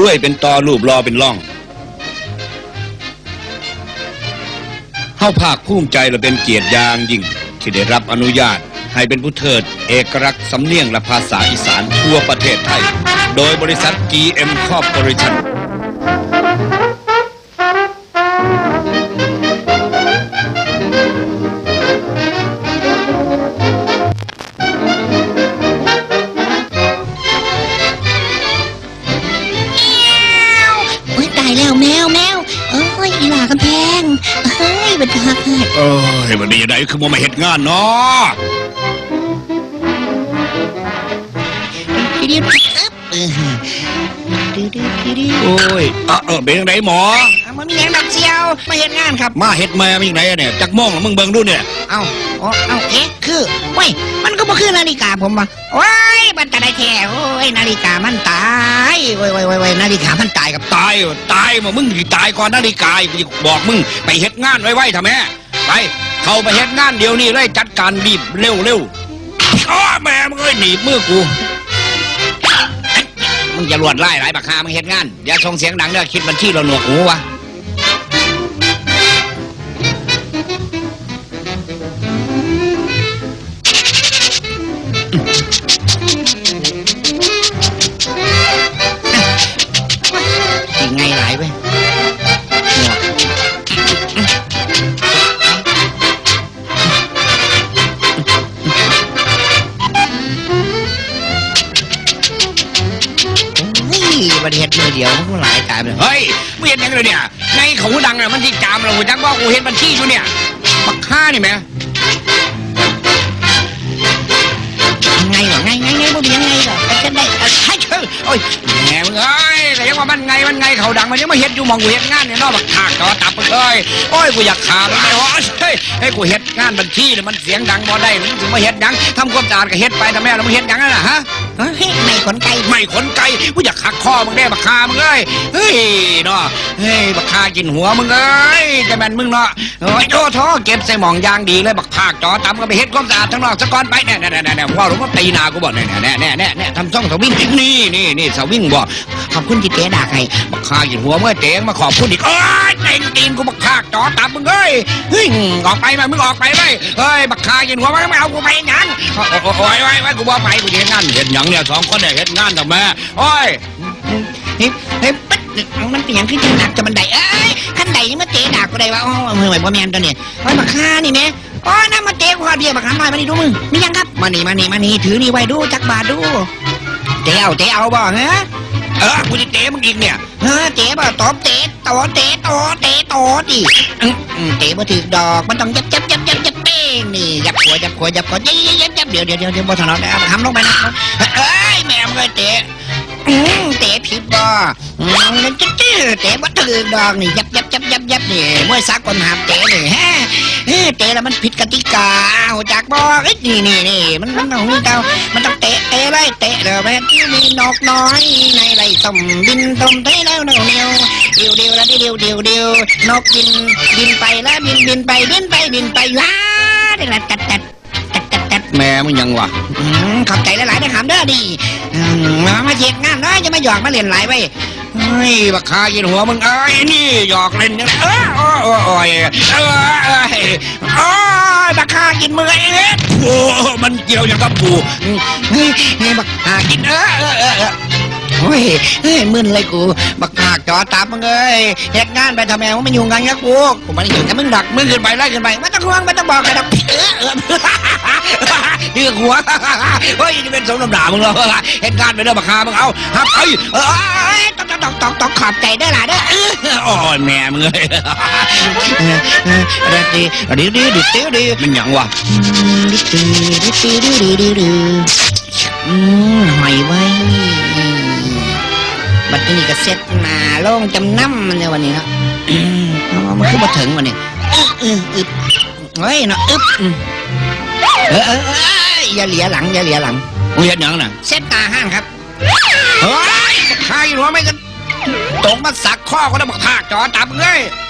รวยเป็นตอรูปรอเป็นล่องเฮาภาคภูมิใจและเป็นเกียรติอย่างยิ่ง ที่ได้รับอนุญาตให้เป็นผู้เทิด เอกลักษณ์สำเนียงและภาษาอีสานทั่วประเทศไทย โดยบริษัท GM Corporation คือบ่มาเฮ็ดงานเนาะดิดิอึ๊บเออดิดิดิดิโอ้ยเออเออเป็นยังไงหมอ เอามันมีอย่างดักเชียวมาเห็นงานครับ มาเฮ็ดแม่เป็นยังไงเนี่ยจักมองแล้วมึงเบิ่งดูเนี่ยเอาอ๋อเอาเอ๊ะคือเว้ยมันก็บ่คือนาฬิกาผมปะว้ายมันจะได้แท้โอ้ยนาฬิกามันตายโว้ยโว้ยโว้ยโว้ยนาฬิกามันตายกับ ตายตายมามึงสิตายก่อนนาฬิกาอีกกูจะบอกมึงไปเฮ็ดงานไว้ๆทำแม่ไป เข้าไปเฮ็ดงานเดี๋ยวนี้เลยจัดการบีบเร็วเร็วอ้อแม่มึงเอ้ยหนีบมือกูมึงจะรวดไล่หลายบักฮามึงเฮ็ดงานอย่าส่งเสียงดังเด้อคิดบัญชีเราหนวกหูวะ มึงเนยังไงเนี่ย ในเขาดังน่ะมันที่จามเราหูจักว่ากูเห็นบัญชีอยู่เนี่ยปักฮานี่แหมไงวะไงไงไงบ่เป็นยังไงหรอกแต่จะได้เอ้ยให้เชื่อโอ้ยแหมมึงเอ้ยแต่ยัง ว่ามันไงมันไงเขาดังมันยังมาเฮ็ดอยู่มองกูเฮ็ดงานเนี่ยนอกบักขากจอตับมึงเอ้ยโอ้ยกูอยากขามันเลยโอ้ยเฮ้ยให้กูเฮ็ดงานบัญชีเนี่ยมันเสียงดังบ่ได้มึงถึงมาเฮ็ดหยังทำความสะอาดก็เฮ็ดไปทำแม่แล้วมึงเฮ็ดหยังนั่นน่ะฮะเฮ้ยไม่ขนไก่ไม่ขนไก่กูอยากหักคอมึงได้บักคามึงเอ้ยเฮ้ยเนาะเฮ้ยบักคากินหัวมึงเอ้ยจะแม่นมึงเนาะโอ้ยโอ้โถเก็บใส่หมองยางดีเลยบักภาคจอตำก็ไปเฮ็ดความสะอาดทั้งนอกซะก่อนไปแน่แน่แน่แน่ว่าหลวงพ่อตีนากูบอกแน่แน่แน่แน่แน่ทำช่องสวิงนี่นี่นี่สวิงบอกขอบคุณที่เจ๊ด่าใครบักคากินหัวเมื่อเตงมาขอบคุณอีกเอ้ยเต็งตีนกูบักภาคจอตำมึงเอ้ยเฮ้ยออกไปมามึงออกไปเลยเฮ้ยบักคากินหัวมันไม่เอากูไปหยังโอ้โอ้โอ้ยโอ้ยโอ้กูบอกไปกูเฮ็ดงานเฮ็ดหยังเนี่ยสองคนเนี่ยเฮ็ดงานทำไมโอ้ยเฮ้ยเฮ้ยปั๊ดมันเป็นอย่างขึ้นจังหนักจะบันไดเอ้ยขั้นใดนี่มาเจ๊ด่าก็ได้ว่าโอ้ยเหมือนบ่อแมนตัวเนี่ยเฮ้ยบักฆ่านี่แม่โอ้ยน้ำมาเจ๊กูขอเบียร์บักฆ่าหน่อยมานี่ดูมึงมียังครับ มานี่มานี่มานี่ถือนี่ไว้ดูจักบาทดูเจ๊เอาเจ๊เอาบ่ฮะ เออกูจะเตะมึงอีกเนี่ยเฮ้ยเตะบ่ตบเจตต่อเจ๊โตเจ๊โตดิอืมอืมเจ๊บ่ถือดอกมันต้องยับยับยับยับยับเป้งนี่ยับขวยับขวยับขวยับยับยับยับเดี๋ยวเดี๋ยวเดี๋ยวเดี๋ยวบ่ถนัดแล้วทำลงไปนะเอ้ยแม่มึงเลยเจ อืมเตะผิดบ่อืมนั่นจื้อๆเตะบ่ถือดอกนี่ยับยับยับยับยับนี่มวยสากลหามเตะนี่ฮะเฮ้เตะแล้วมันผิดกติกาหูจักบ่เอ้ยนี่นี่นี่มันมันต้องมีเตามันต้องเตะเตะเลยเตะเลยแม่ที่มีนกน้อยในไรส้มบินตมเตะแล้วเหนียวเหนียวเดียวเดียวแล้วเดียวเดียวเดียวนกบินบินไปแล้วบินบินไปบินไปบินไปว้าได้ละตัดตัดตัดตัดตัดแม่มึงยังวะอืมขอบใจหลายๆนะขามเด้อดี อืมมามาเจ็ดงานเอ้ยจะมาหยอกมาเล่นหลายไว้ยเฮ้ยบักคากินหัวมึงเอ้ยนี่หยอกเล่นเนี่ยเออโอ้โอ้โอ้ยเออเอ้ยโอ้ยบักคากินมือเอ็ดโอ้มันเกี่ยวอย่างกับปูเฮ้ยเฮ้ยบักคากินเออเออเออ โอ้ยเฮ้ยมึนเลยกู บักหากจอตามมึงเอ้ยเหตุงานไปทำไมมึงไม่ยุ่งกันกับกูกูไม่ได้ยุ่งกับมึงดักมึงขึ้นไปไล่ขึ้นไปไม่ต้องห่วงไม่ต้องบอกใครดอกเออเออเรื่องหัวเฮ้ยนี่เป็นสมน้ำหนามึงเหรอเหตุการณ์ไปเรื่องบักคามึงเอาฮับเอ้ยเออเอ้ยต้องต้องต้องต้องต้องขอบใจเด้อล่ะเด้อเออโอ้ยแม่มึงเอ้ยเออเออเดี๋ยวดีเดี๋ยวดีเดี๋ยวดีเดี๋ยวดีมันหยังวะดื้อดื้อดื้อดื้อดื้อดื้ออืมหอยไว้ บัดนี้ก็เซ็ตหน้าโล่งจำนำมันในวันนี้เนาะอืมเอามันคือมาถึงวันนี้อึ๊บอึ๊บอึ๊บเฮ้ยเนาะอึ๊บอืมเออเออเอออย่าเหลียหลังอย่าเหลียหลังมึงเห็นหยังน่ะเซ็ตตาห้างครับเฮ้ยบักคากินหัวไม่กันตกมาสักข้อก็ได้บักภาคจอตามมึงเอ้ยอืม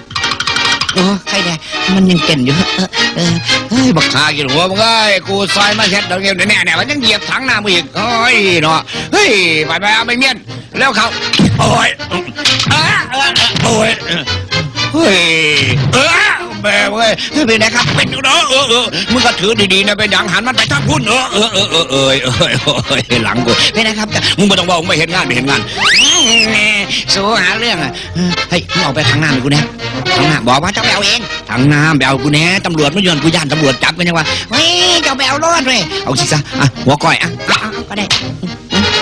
ไข่แน่มันยังเก่นอยู่เออเออเฮ้ยบักคากินหัวมึงเอ้ยกูซอยมาเช็ดตัวเงี้ยแน่แน่มันยังเหยียบถังน้ำมึงอีกโอ้ยเนาะเฮ้ยไปไปเอาไปเมียนแล้วเขาโอ้ยเออเออโอ้ยเฮ้ยเออ แม่เว้ยเป็นไงครับเป็นอยู่เนาะเออเออมึงก็ถือดีๆนะเป็นอย่างหันมันไปทางพุ่นเออเออเออเออเออเออเออหลังกูเป็นนะครับแต่มึงไม่ต้องบอกมึงไม่เห็นงานไม่เห็นงานสู้หาเรื่องอะเฮ้ยมึงออกไปทางหน้าหน่อยกูนะทางหน้าบอกว่าเจ้าไปเอาเองทางหน้ำไปเอากูแน่ตำรวจไม่ยอนกูย่านตำรวจจับกันยังวะเฮ้ยเจ้าไปเอารอดเลยเอาสิซะอะหัวก้อยอะก็ได้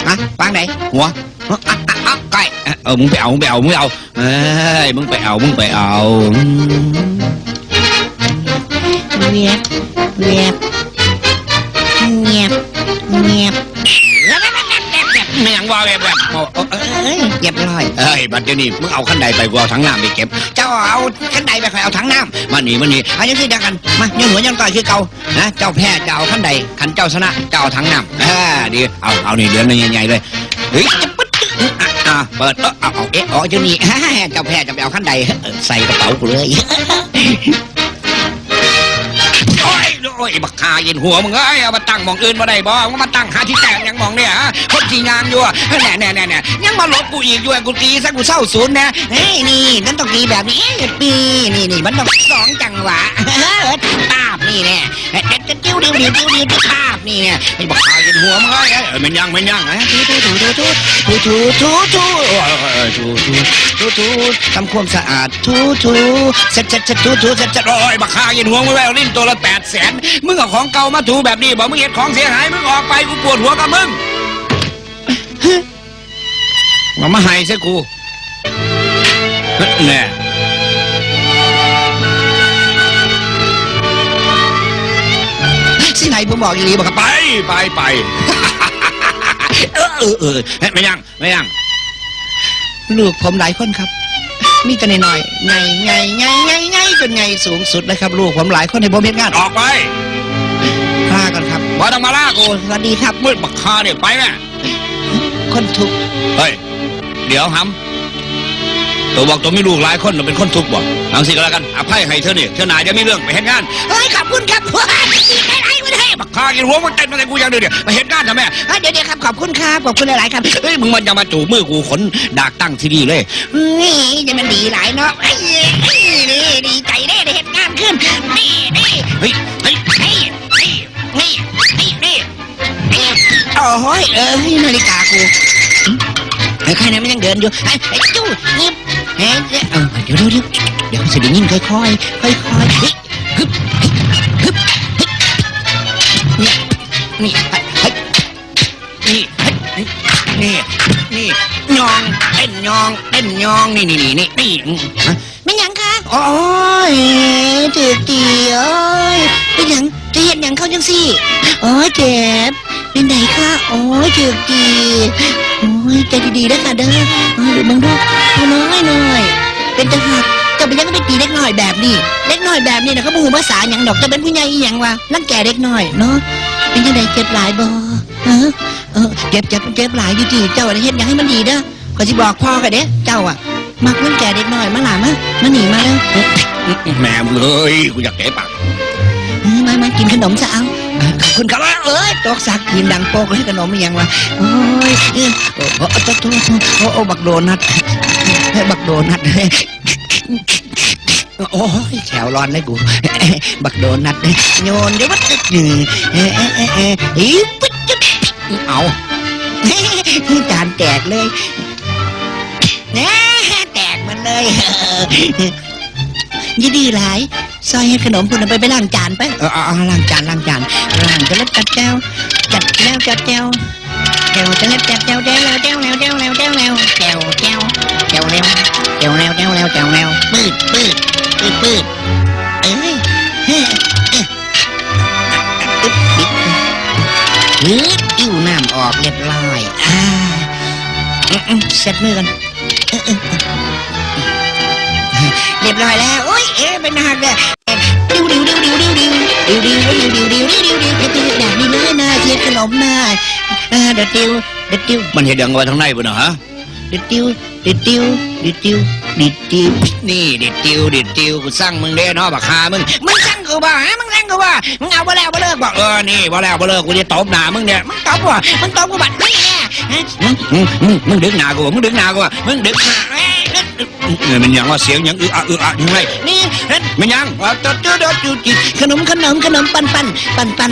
อะวางไหนหัวก้อยเออมึงไปเอามึงไปเอามึงไปเอาเอ้ยมึงไปเอามึงไปเอา เงียบเงียบเงียบเงียบเนียงว่าแบบแบบเอาเอาเอาเอ้ยเรียบร้อยเอ้ยบัดเดี๋ยวนี้มึงเอาขั้นใดไปกูเอาทั้งน้ำไปเก็บ เจ้าเอาขั้นใดไปคอยเอาถังน้มานี่มานี่ำเอาอย่างที่เดียวกันมาเนื้อหัวยังต่อยคือเก่านะเจ้าแพ้เจ้าเอาขั้นใดขันเจ้าชนะเจ้าเอาทั้งน้ำอ่าดีเอาเอานี่เหลืองใหญ่ๆเลยเฮ้ยจะปึ๊ดอะอะเปิดเออเอาเอาเอ๊ะอ๋อเจ้านี่เจ้าแพ้จะไปเอาขั้นใดเออใส่กระเป๋ากูเลยโอ้ย โอ้ยบักคาเย็นหัวมึงเอ้ยเอามาตั้งมองอื่นมาได้บ่มึงมาตั้งหาที่แตกยังมองเนี่ยฮะคนที่ยางอยู่แน่แน่แน่แน่ ยังมาหลบกูอีกอยู่อะกูตีซะกูเศร้าศูนย์นะเฮ้ยนี่นั่นต้องดีแบบนี้ปีนี่นี่มันต้องสองจังหวะภาพนี่แน่เด็ดจิ้วดิ้วดิ้วดิ้วดิ้วภาพนี่เนี่ยไอ้บักคาเย็นหัวมึงเอ้ยเออมันยังมันยังฮะทูทูทูทูทูทูทูทูโอ้ยโอ้ยโอ้ยถูถูทูทูทำความสะอาดทูทูเสร็จเสร็จเสร็จทูทูเสร็จเสร็จโอ้ยบักคาเย็นหัวมึงแล้วลิ้นตัวละแปดแสนมึงเอาของเก่ามาถูแบบนี้บอกมึงเห็นของเสียหายมึงออกไปกูปวดหัวกับมึง มามาให้ซะกูแน่สิไหนผมบอกอีหลีบอกครับไปไปไป เออเออเออไม่ยังไม่ยังลูกผมหลายคนครับ มีแต่น้อยๆไงไงไงไงไงจนไงสูงสุดเลยครับ ลูกผมหลายคนในผมเห็นงานออกไปพากันครับมาต้องมาล่ากูสวัสดีครับมืดบักคาเนี่ยไปแม่คนทุกข์เฮ้ย เดี๋ยวหำตัวบอกตัวมีลูกหลายคนน่ะเป็นคนทุกข์บอกเอาสิก็แล้วกันอภัยให้เธอเนี่ยเธอหนาจะมีเรื่องไปเห็นงานเฮ้ยขอบคุณครับว้ายดีใจไรวะเนี่ยบักคากินหัวมันเต้นมาแต่กูอย่างเดียวเนี่ยไปเห็นงานทำไมเฮ้ยเดี๋ยวเดี๋ยวครับขอบคุณครับขอบคุณหลายๆครับเฮ้ยมึงมันจะมาจูบมือกูขนดากตั้งที่นี่เลยนี่จะมันดีหลายเนาะไอ้นี่นี่ดีใจได้ได้เห็นงานขึ้นนี่นี่เฮ้ยเฮ้ยนี่นี่นี่นี่นี่นี่โอ้ยเอ้ยนาฬิกากู ไอ้ใครเนี่มันยังเดินอยู่ไอ้ไอ้จู้เงียบเฮ้ยเดี๋ยวเออเดี๋ยวเดี๋ยวเดี๋ยวเดี๋ยวสิได้ยินค่อยๆค่อยๆค่อยๆฮ้ยฮึบฮึบฮึบนี่นี่เฮ้ยนี่เฮ้ยนี่นี่ยองเต้นยองเต้นยองนี่นี่นี่นี่นี่ฮะไม่หยังคะโอ้ยถือตีเอ้ยเป็นหยังจะเห็นหยังเข้าจังสิโอ้ยเจ็บ เป็นไหนคะโอ้ยถือตีโอ้ยใจดีๆนะค่ะเด้อโอ้ยดูมึงดูเอาน้อยหน่อย เป็นจังหักจะไปยังไปตีเล็กน้อยแบบนี้ เล็กน้อยแบบนี้นะเขาบูภาษาหยังดอกจะเป็นผู้ใหญ่อีหยังวะรังแกเล็กน้อยเนาะเป็นยังไงเจ็บหลายบ่เออเออเจ็บเจ็บเจ็บหลายอยู่ที่เจ้าได้เฮ็ดหยังให้มันดีเด้อก็สิบอกพ่อกันเด้เจ้าอะมักเงินแก่เด็กน้อยมาหลามามาหนีมาแล้วแม่มึงเลยกูอยากเตะปากเออมามากินขนมซะเอา ขอบคุณครับเอ้ยตกสักกินดังโปกให้ขนมอีหยังวะโอ้ยเอ้ยโอ้โอ้โอ้โอ้โอ้โอ้บักโดนัทเฮ้บักโดนัทโอ้ยแถวร้อนเลยกู บักโดนัทโยนเดี๋ยววัดหนึ่งเอ๊ะเอ๊ะเอ๊ะเอ๊ะอีปึ๊ดจุ๊บเอาจานแตกเลยแหน่แตกมันเลยยินดีหลายซอยให้ขนมคุณเอาไปไปล้างจานไปเออเอาล้างจานล้างจาน หลังจะเล็บจัดเจวจัดแล้วจัดเจวเจวจะเล็บจัดเจวเจวแล้วเจวแล้วเจวแล้วเจวแล้วเจวเจวเจวแล้วเจวแล้วเจวแล้วเจวแล้วปืดปืดปืดปืดเอ้ยเฮ้ยปึ๊ดอิ้วน้ำออกเรียบร้อยอ่าเสร็จมือกันเรียบร้อยแล้วโอ้ยเอ๊ะเป็นหักเลยดิวดิวดิวดิวดิว ดิวดิวดิวดิวดิวดิวดิวดิวดิวดิวแบบนี้เลยนะเชียร์ขนมนะเออเด็ดดิวเด็ดดิวมันเห็นยังไว้ทางในบ่เนาะฮะเด็ดดิวเด็ดดิวเด็ดดิวเด็ดดิวนี่เด็ดติวเด็ดติวกูสั่งมึงเด้เนาะบักคามึงมึงสั่งกูบ่ฮะมึงสั่งกูบ่มึงเอาบ่แล้วบ่เลิกบ่บอกเออนี่บ่แล้วบ่เลิกกูจะตบหน้ามึงเนี่ยมึงตอบบ่มึงตอบกูบ่นี่ มึงดึงหนากูมึงดึงหนากูมึงดึงหนาเอ้ยเอมันยังว่าเสียงยังอึอะอึอะยังไงนี่เฮ็ดมันยังว่าตดตดตดตดขนมขนมขนมปันปันปันปัน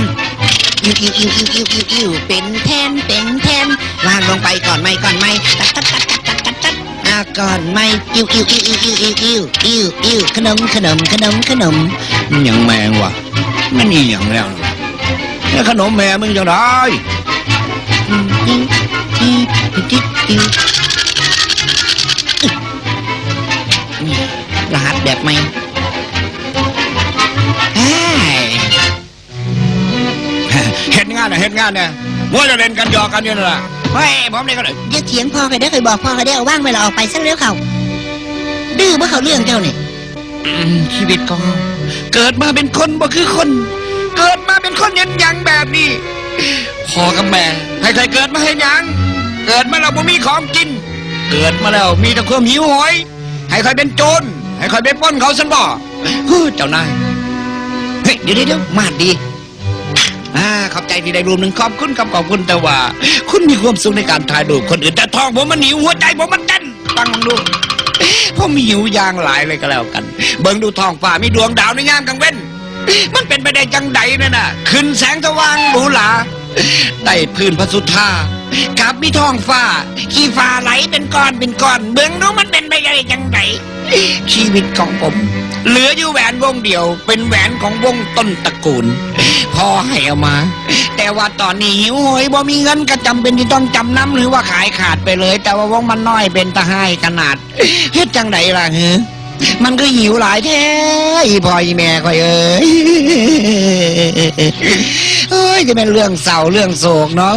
อิวอิวอิวอิวอิวอิวอิวเป็นแทนเป็นแทนวางลงไปก่อนไหมก่อนไหมตัดตัดตัดตัดตัดตัดตัดอ่าก่อนไหมอิวอิวอิวอิวอิวอิวอิวอิวอิวขนมขนมขนมขนมมันยังแมงวะมันนี่ยังแล้วนะแล้วขนมแม่มึงจะได้ อิวอิวอิวอิวอิวนี่รหัสแบบใหม่เห็นงานนะเห็นงานเนี่ยว่าจะเล่นกันหยอกกันอยู่นั่นแหละเฮ้ยผมนี่ก็เลยอย่าเถียงพ่อใครได้อเคยบอกพ่อใครได้อเอาว่างเวลาออกไปสักเร็วเขาดื้อเมื่อเขาเรื่องเจ้านี่อืมชีวิตของเราเกิดมาเป็นคนบ่คือคน เกิดมาเป็นคนยันยังแบบนี้พ่อกับแม่ให้ใครเกิดมาให้ยัง เกิดมาแล้วบ่มีของกิน เกิดมาแล้วมีแต่ความหิวโหย ให้ใครเป็นโจร ให้ใครเป็นปล้นเขาสันบ่เฮ้ยเจ้านาย เฮ้ยเดี๋ยวเดี๋ยวยมาดดีอ่าขอบใจที่ได้รูปหนึ่งขอบคุณครับขอบคุณแต่ว่า คุณมีความสุขในการถ่ายรูปคนอื่นแต่ท้องผมมันหิวหัวใจผมมันเต้นตั้งดูผมหิวอย่างหลายเลยก็แล้วกัน เบิ่งดูท้องฟ้ามีดวงดาวในยามกลางเว้น มันเป็นไปได้จังใดนั่นน่ะ ขึ้นแสงสว่างหรูหราใต้พื้นพระสุธา กับมีท้องฟ้า ขี้ฟ้าไหลเป็นก้อนเป็นก้อน เบิ่งดูมันเป็นไปได้จังใดชีวิตของผม เหลืออยู่แหวนวงเดียว เป็นแหวนของวงต้นตระกูลพ่อให้เอามา แต่ว่าตอนนี้หิวโหยบ่มีเงินก็จำเป็นที่ต้องจำน้ำหรือว่าขายขาดไปเลย แต่ว่าวงมันน้อยเป็นตาให้ขนาดเฮ็ดจังไดล่ะเฮ้ มันก็หิวหลายแท้อีพ่ออีแม่คอยเอ้ยเอ้ยจะเป็นเรื่องเศร้าเรื่องโศกเนาะ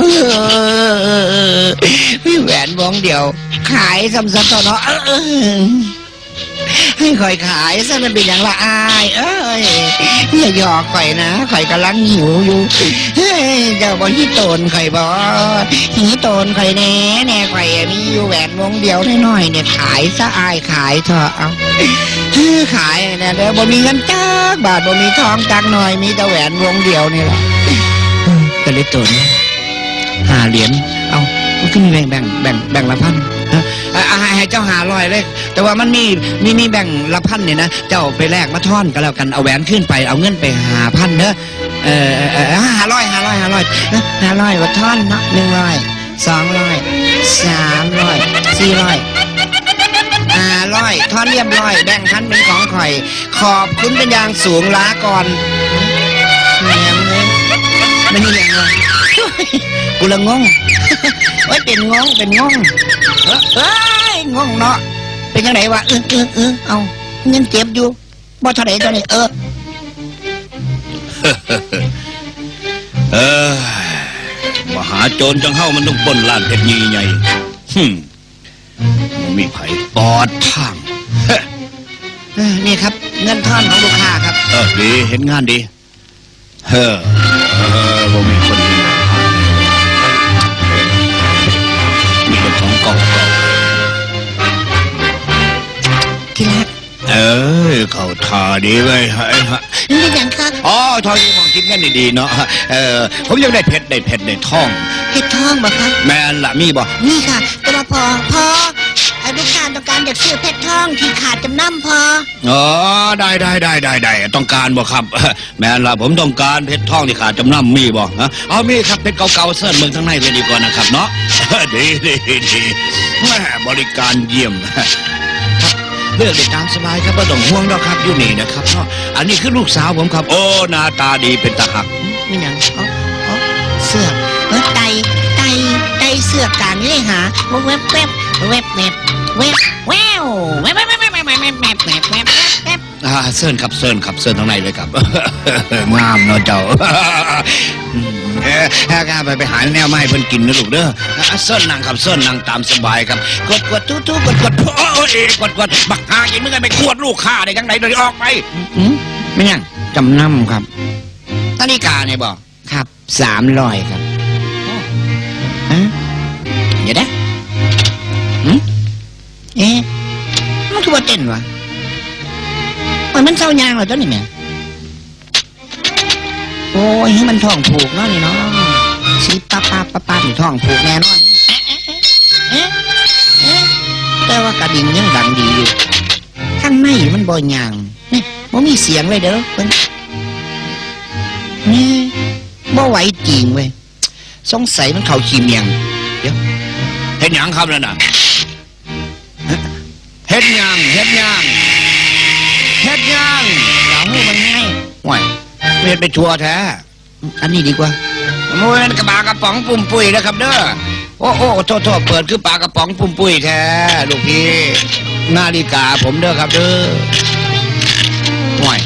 พี่แหวนวงเดียว ขายซ้ำๆต่อเนาะ ให้คอยขายซะมันเป็นอย่างละอายเอ้ยอย่าหยอกข่อยนะข่อยกำลังหิวอยู่เฮ้ยเจ้าบ่ฮีโตนข่อยบ่ฮีโตนข่อยแน่แน่ข่อยมีอยู่แหวนวงเดียวน้อยๆเนี่ยขายซะอายขายเถอะเอาขายเนี่ยเด้อบ่มีเงินจักบาทบ่มีทองจักหน่อยมีแต่แหวนวงเดียวนี่แหละก็เลยตนหาเหรียญเอาขึ้นมีแบ่งแบ่งแบ่งแบ่งละพัน อะอะให้เจ้าหาร้อยเลย แต่ว่ามันมีมีมีแบ่งละพันเนี่ยนะ เจ้าไปแลกมาท่อนก็แล้วกัน เอาแหวนขึ้นไป เอาเงินไปหาพันเด้อเออเออเออหาร้อยหาร้อยหาร้อยหาร้อยว่าท่อนเนาะหนึ่งร้อยสองร้อยสามร้อยสี่ร้อยหาร้อยท่อนเรียบร้อย แบ่งพันเป็นของข่อย ขอบคุณเป็นอย่างสูงลาก่อนแหม ม่มีอย่างเลยกูละงงเฮ้ยเป็นงงเป็นงงเอ้อเอ้ยงงเนาะเป็นยังไงวะเออเออเออเอายังเจ็บอยู่บ่เท่าไหร่เท่านี้เออเออมหาโจรจังเฮ้ามันต้องปล้นล้านเพชรใหญ่ๆฮึมบ่มีไผปอดทางเออนี่ครับ เงินทอนของลูกค้าครับ เออดีเห็นงานดี เฮ้อ เออบ่มีคนเห็นมีแต่ของเก่าที่รักๆเออเข้าท่าดีไว้ยฮะฮะนี่เป็นอย่างครับอ๋อทอยมองคิดกันดีๆเนาะเออผมยังได้เพชรได้เพชรได้ทองเห็ดทองบ่ครับแม่นละมีบ่นี่ค่ะแต่ว่าพอพอไอ้ลูกค้าต้ องการอยากซื้อเพชรทองที่ขาดจำนำพอ อ๋อได้ได้ได้ได้ได้ต้องการบ่ครับ แม่นละผมต้องการเพชรทองที่ขาดจำนำมีบ่ฮะเอามีครับเพชรเก่าๆเส้นเมืองทั้งในเลยดีกว่านะครับเนาะ ดีดีดีแม่บริการเยี่ยมครับเลือกได้ตามสบายครับไม่ต้องห่วงหรอกครับอยู่นี่นะครับเนาะอันนี้คือลูกสาวผมครับ โอ้หน้าตาดีเป็นตาหักไม่หยังเอาเอาเสือกเออไตไตไตเสือกกลางนี่เลยหาเว็บเว็บเว็บเว็บ เว็บแววเว็บเว็บเว็บเว็บเว็บเว็บเว็บเว็บเว็บเว็บเว็บอ่าเซิร์นครับเซิร์นครับเซิร์นทางในเลยครับ งามเนาะเจ้าอืมเออข้าไปไปหาแนวไม้เพิ่นกินนะลูกเด้ออะเส้นนั่งครับเส้นนั่งตามสบายครับ กดกดทุทุกดกดโอ้ยกดกดบักหากินมึงไงไปขวดลูกข้าได้ยังไงเดี๋ยวออกไปอืมไม่ยังจำนำครับนาฬิกาเนี่ยบอกครับสามร้อยครับฮะเดี๋ยวนะหืม เอ๊ะมันคือว่าเต้นวะมันมันเศร้ายางเหรอตัวนี้แม่โอ้ยให้มันท้องผูกเนาะนี่เนาะสีป้าป้าป้าป้านี่ท้องผูกแน่นอนเอ๊ะเอ๊ะเอ๊ะแต่ว่ากระดิ่งยังดังดีอยู่ข้างในมันบ่ยางนี่บ่มีเสียงเลยเด้อเพิ่นนี่บ่ไหวจริงเว้ยสงสัยมันเข้าขี้เมียงเฮ็ดหยังครับนั่นน่ะ เฮ็ดหยังเฮ็ดหยังเฮ็ดหยังเอาหูมันง่ายห่วยเฮ็ดไปทัวร์แท้ อันนี้ดีกว่าโอ้ยนั่นกระบากระป๋องปุ่มปุ้ยนะครับเด้อโอ้โอ้โทษโทษเปิดคือปลากระป๋องปุ่มปุ้ยแท้ลูกพี่นาฬิกาผมเด้อครับเด้อห่วย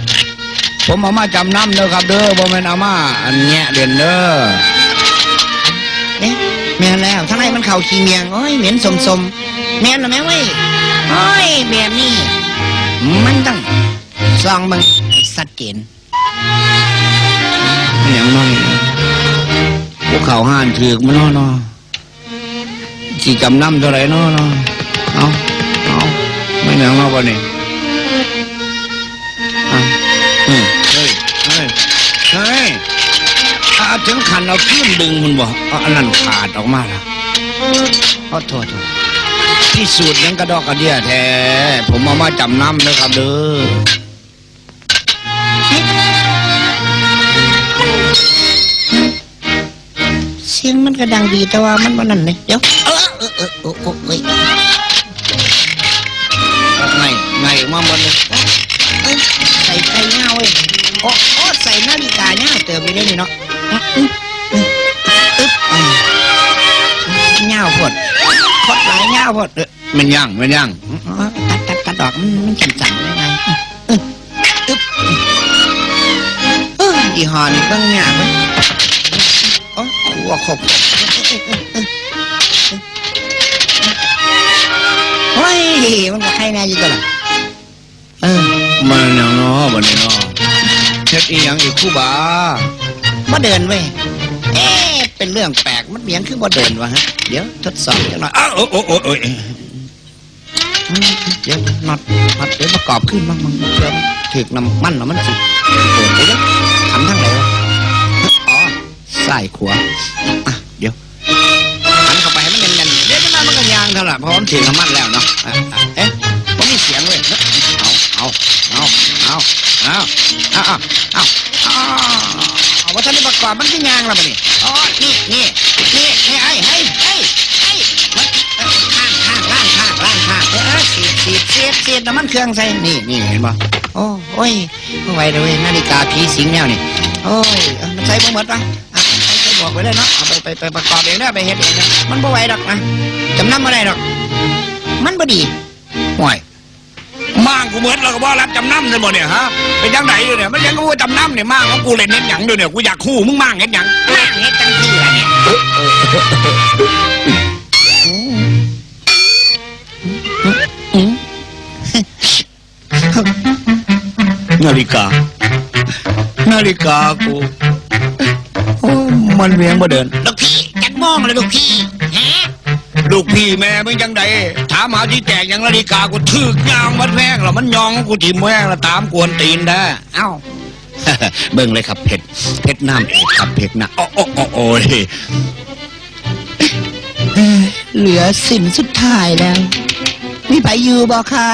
ผมเอามาจำนำเด้อครับเด้อบ่แม่นเอามาอันแงะเด่นเด้อเอ๊ะแม่นแล้วข้างในมันเข้าขี้เมียงโอ้ยเหม็นสมสมๆแม่นหรือแม่เว้ย โอ้ยแบบนี้ มันต้องซองมึงให้ชัดเจนอหย่างน้อยพวกเขาห้านถือกมันนาะเนาะสิจำนำเท่าไหร่นาะเนาะเอาเอาไม่เหนียวเนาะบ่นี่เอาอืมเฮ้ยเฮ้ยเฮ้ยอาถึงขันเอาขึ้นดึงมันบ่อันนั้นขาดออกมาละขอโทษ ที่สูตรนั้นกระดอกกระเดียแท้ ผมเอามาจำน้ำนะครับเด้อเสียงมันก็ดังดีแต่ว่ามันมันนั่นเลยเดี๋ยวเออเออเออเออเออเอ้ยไงไงมาหมดเลยใส่ใจเงาเว้ยโอ้โอ้ใส่นาฬิกาเงาเติมไปได้นี่เนาะอึ๊บอึ๊บเงาพด พดหลายเงาพดเออมันยังมันยังอ๋อตัดตัดตัดดอกมันมันสั่นๆยังไงเอออึ๊บเอออีหอนี่เบิ่งยากเว้ยโอ้หัวขบเฮ้ยมันก็ใครแน่อยู่ตัวละเออมันยังเนาะบันนี้เนาะเช็ดอีหยังอีกคู่บาบ่เดินเว้ยเอ๊ะเป็นเรื่องแปลกมัน เบียงคือบ่เดินวะฮะ เดี๋ยวทดสอบจังหน่อยอ้าวโอ้โอ้โอ้โอ้ยอืมเดี๋ยวน็อตน็อตเดี๋ยวประกอบขึ้นบ้างมึงเชื่อมถึกน้ำมันแล้วมันสิเดินไปเลยทำทั้งไหนวะอ๋อซ้ายขวาอะเดี๋ยวหันเข้าไปให้มันแน่นๆเดี๋ยวจะมามันก็ยางเท่าไหร่เพราะมันถึงน้ำมันแล้วเนาะอะอะเอ๊ะผมมีเสียงเว้ยเอาเอาเอาเอาเอาเอาเอา ว่าท่านได้ประกอบมันที่ยางแล้วปะนี่อ๋อนี่นี่นี่นี่ไอ้ไอ้ไอ้ไอ้มันข้างข้างล่างข้างล่างข้างเออสีดสีดสีดสีดน้ำมันเครื่องใส่นี่นี่เห็นปะโอ้โอ้ยไม่ไหวเลยเว้ยนาฬิกาผีสิงแนวนี่โอ้ยมันใส่บ่หมดปะอะใส่ใส่บอกไว้เลยเนาะเอาไปไปไปประกอบเองเด้ไปเฮ็ดเองเด้อมันบ่ไหวดอกนะจำนำบ่ได้ดอก มันบ่ดีห่วย ม่างกูเหมือนเราก็บ่รับจำนำเลยบ่เนี่ยฮะเป็นยังไงอยู่เนี่ยมันยังกูว่าจำนำเนี่ยม่างของกูเล่นเน็ตหยังอยู่เนี่ยกูอยากคู่มึงม่างเห็นหยังแม่งเฮ็ดจังซี่ล่ะเนี่ยอืมนาฬิกา นาฬิกากูโอ้มันเวียงบ่เดิน ลูกพี่จักมองเลยลูกพี่ฮะ ลูกพี่แม่มึงยังไดถามหาที่แตกยังนาฬิกากูถึกยางมันแพงหรอมันยองกูทิ่มแพงละตามกวนตีนได้เอ้าเบิ่งเลยครับเผ็ดเผ็ดน้ำเอกครับเผ็ดน้ำโอ้โอ้โอ้โอ้ยเอ่อเหลือสิ่นสุดท้ายแล้ว มีไปอยู่บ่ค่ะ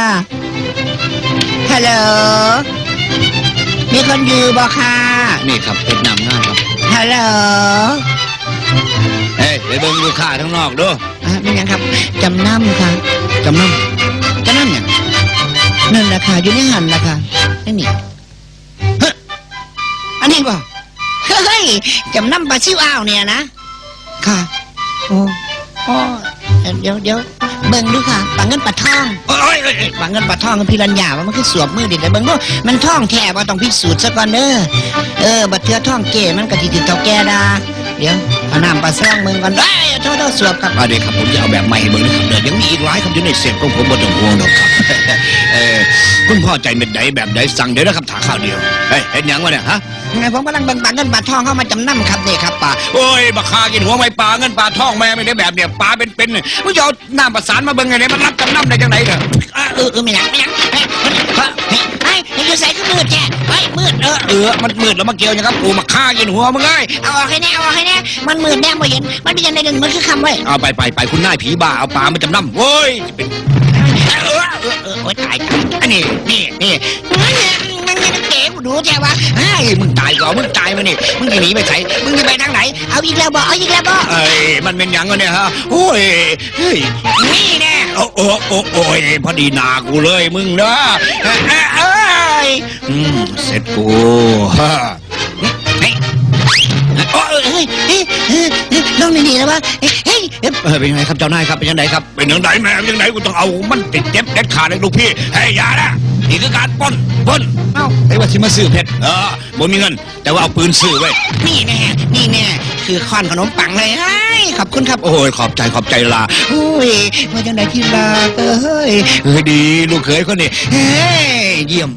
ฮัลโหลมีคนอยู่บ่ค่ะนี่ครับเผ็ดน้ำง่ายครับฮัลโหลเฮ้ยไปเบิ่งลูกค้าทั้งนอกดู อะนี่ยังครับจำนำค่ะจำนจำนำอย่างนั่นแหละค่ะอยู่ในหันแหละค่ะนี่นี่เฮ้ยอันนี้บ่เฮ้ยจำนำปลาซิวอ้าวเนี่ยนะค่ะโอ้โอ้เดี๋ยวเดี๋ยวเบิ่งดูค่ะปลาเงินปลาทองำโอ้ยโอ้ยโอ้ยปลาเงินปลาทองกับพิรัญญาว่ามันคือสวมมือดิแต่เบิ่งดูมันท่องแท้ว่าต้องพิสูจน์ซะก่อนเด้อเออบัดเทือท่องเก๋มันก็สิติดเท่าแก่ดา เดี๋ยวเอาน้ำปลาซ่องมึงก่อนเอ้ยโทษโทษสวบครับมาเดี๋ยวครับผมจะเอาแบบใหม่ให้เบิ่งนะครับเดี๋ยวยังมีอีกหลายครับอยู่ในเสียงของผมบนต้องห่วงหรอกครับเออคุณพ่อใจเป็นไดแบบใดสั่งเดี๋ยวนะครับถาข้าวเดียวเฮ้ยเห็นหยังวะเนี่ยฮะไงผมกำลังเบิ่งปากเงินปากทองเข้ามาจำนำครับนี่ครับป่าโอ้ยบักคากินหัวไม่ปลาเงินปลาทองแม่ไม่ได้แบบเนี่ยปลาเป็นๆเนี่ยมึงจะเอาน้ำประสานมาเบิ่งไงเนี่ยมันรับจำนำได้จังไหนเนี่ยอะเออเออไม่หนักไม่หนักเฮ้ยเฮ้ย เฮ้ยเฮ้ยเฮ้ยอยู่ใส่ก็มืดแจ้เฮ้ยมืดเออเออมันมืดแล้วมาเกี่ยวยังครับกูมาฆ่ากินหัวมึงเอ้ยเอาออกให้แน่เอาออกให้แน่มันมืดแน่บ่เห็นมันเป็นยังไงเด่นมันคือคำไว้ยเอาไปไปไปคุณนายผีบ้าเอาปลามาจำนำโว้ยจะเป็นเออเออเออโอ๊ยตายตายอันนี้นี่นี่มันยังเก๋กูดูแจ้วะไอ้ยมึงตายก่อนมึงตายมานี่มึงจะหนีไปไหนมึงจะไปทางไหน เอาอีกแล้วบ่เอาอีกแล้วบ่เอ้ยมันเป็นหยังวะเนี่ยฮะโอ้ยเฮ้ยนี่แน่โอ้โอ้โอ้โอ้ยพอดีหนากูเลยมึงเนาะเอืมเสร็จกูฮะเฮ้ยโอ้เฮ้ยเฮ้ยเฮ้ยเฮ้ยน้องนี่ดีแล้ววะเฮ้ยเฮ้ยเอ้ยเป็นยังไงครับเจ้านายครับเป็นยังไงครับเป็นยังไงแม่เป็นยังไงกูต้องเอามันติดเจ็บเด็ดขาดเลยลูกพี่เฮ้ยอย่านะนี่คือการปล้นปล้นเอ้าไอ้ว่าสิมาซื้อเพชรเออบ่มีเงิน แต่ว่าเอาปืนซื้อไว้ยนี่แน่นี่แน่คือค้อนขนมปังเลยเฮ้ยขอบคุณครับโอ้ยขอบใจขอบใจลาโอ้ยมาจังไดที่ลาเอ้ยเฮ้ยดีลูกเขยคนนี้เฮ้ยเยี่ยม